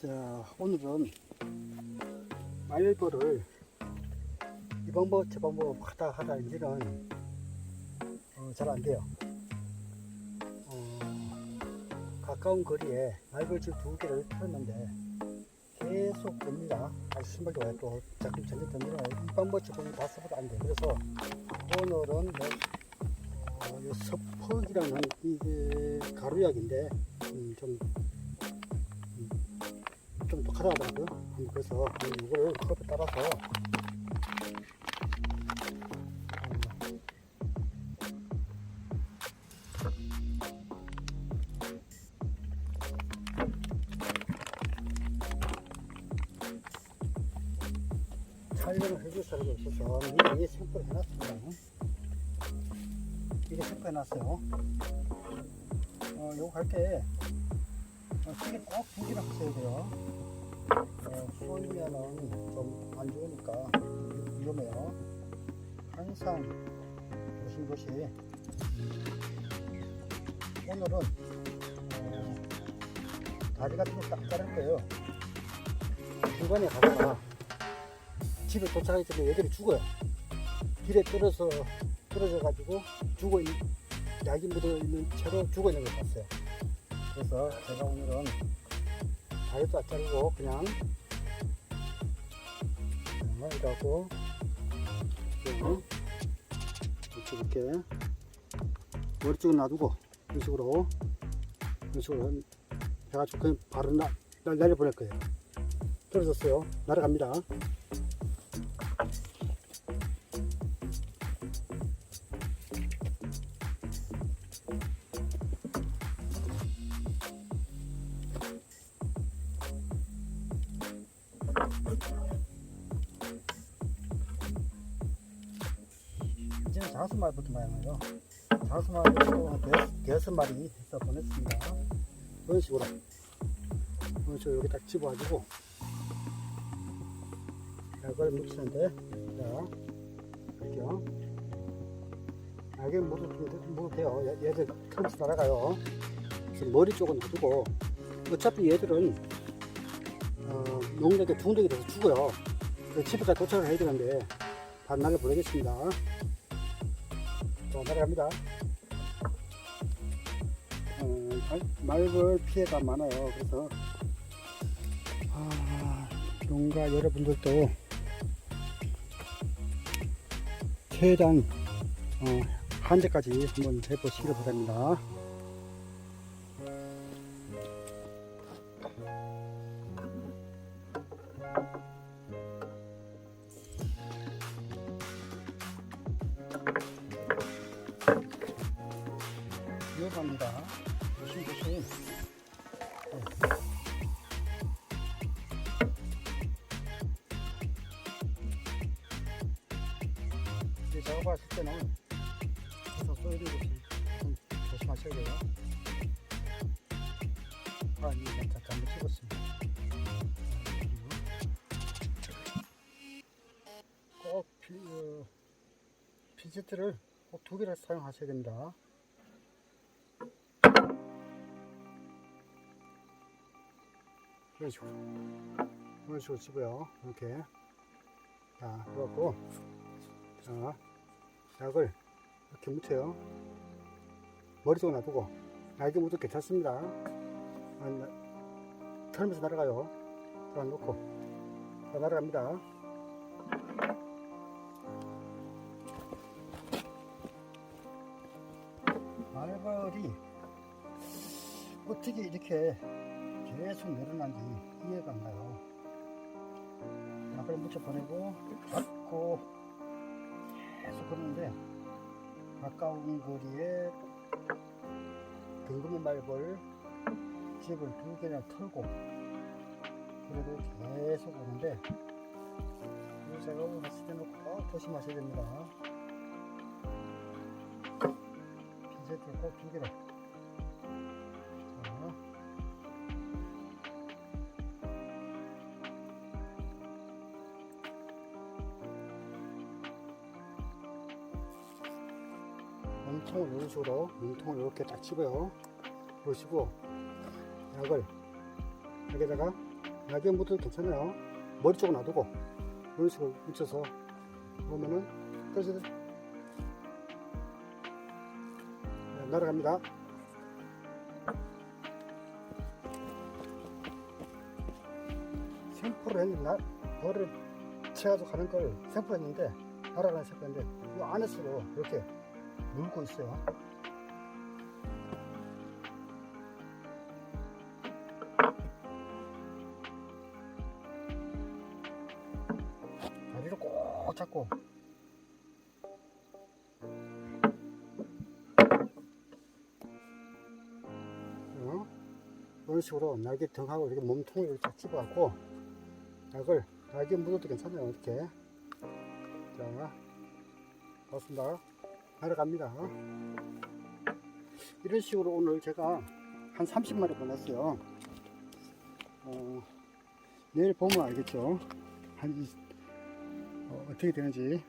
오늘은 말벌을 이 방법 저 방법 하다 하다 이제는 어, 잘안 돼요. 어, 가까운 거리에 말벌집 두 개를 틀었는데 계속 됩니다. 아주 신발도 와요. 또 자꾸 전혀 됩니다. 이 방법 저 방법 다 써봐도 안 돼요. 그래서 오늘은 뭐, 어, 이 서퍽이라는 이게 가루약인데 음, 좀 좀 독하다더라고요. 음, 그래서 이걸 컵에 따라서 촬영을 해줄 사람이 없어서 미리 생포를 해놨습니다. 미리 생포 해놨어요. 어, 요거 할때 어, 시계 꼭두 개를 하셔야 돼요. 어, 쏘이면은 좀 안 좋으니까 위- 위험해요. 항상 조심조심. 오늘은 어, 다리 같은 거 딱 자를 거예요. 중간에 가다가 집에 도착하기 전에 얘들이 죽어요. 길에 떨어서 떨어져 가지고 죽어 있, 약이 묻어 있는 채로 죽어 있는 걸 봤어요. 그래서 제가 오늘은 다리도 안 자르고 그냥 이라고 이렇게 이렇게 머리 쪽은 놔두고 이런 식으로 이런 식으로 해가지고 바로 나, 나, 날려 보낼 거예요. 떨어졌어요. 날아갑니다. 이제는 장수말부터 모양이에요. 한 대여섯, 마리 해서 보냈습니다. 이런 식으로. 이런 식으로 여기 딱 집어가지고 약을 묻히는데, 자, 할게요. 약에 묻어도, 돼요. 얘- 얘들 털면서 날아가요. 그래서 머리 쪽은 놔두고, 어차피 얘들은, 어, 농약에 중독이 돼서 죽어요. 집에까지 도착을 해야 되는데, 반나게 보내겠습니다. 자, 날아갑니다. 어, 말- 말벌 피해가 많아요. 그래서, 아, 농가 여러분들도 최대한, 어, 한제까지 한번 해보시길 바랍니다. 조심 조심. 네. 이제 작업하실 때는 계속 것이 좀 조심하셔야 돼요. 아, 이거 자- 잘못 찍었습니다. 꼭 피, 어, 피제트를 꼭 두 개를 사용하셔야 됩니다. 이런 식으로 이런 식으로 집어요. 이렇게. 자 그래갖고. 자 약을 이렇게 묻혀요. 머릿속에 놔두고. 날개 묻어도 괜찮습니다. 털면서 날아가요. 자 놓고. 자 날아갑니다. 말벌이 어떻게 이렇게 계속 늘어난지 이해가 안 가요. 약을 묻혀 보내고 잡고 계속 그러는데 가까운 거리에 등금이 말벌 집을 두 개나 털고 그래도 계속 오는데 이 작업을 하실 때는 꼭 조심하셔야 됩니다. 핀셋을 꼭두 개를 몸통을 이런 식으로 몸통을 이렇게 딱 집어요 보시고 약을 여기다가 날개 묻어도 괜찮아요. 머리 쪽은 놔두고 이런 식으로 묻혀서 보면은 떨어져 네, 날아갑니다. 생포를 했는데 나- 벌을 채가지고 가는 걸 생포했는데 날아가는 생포인데 이 안에서도 이렇게 물고 있어요. 다리를 꼭 잡고 어? 이런 식으로 날개 등하고 이렇게 몸통을 이렇게 집어갖고 약을 날개 묻어도 괜찮아요 이렇게 자 맞습니다 날아갑니다. 이런 식으로 오늘 제가 한 30마리 보냈어요. 어, 내일 보면 알겠죠? 한 이- 어, 어떻게 되는지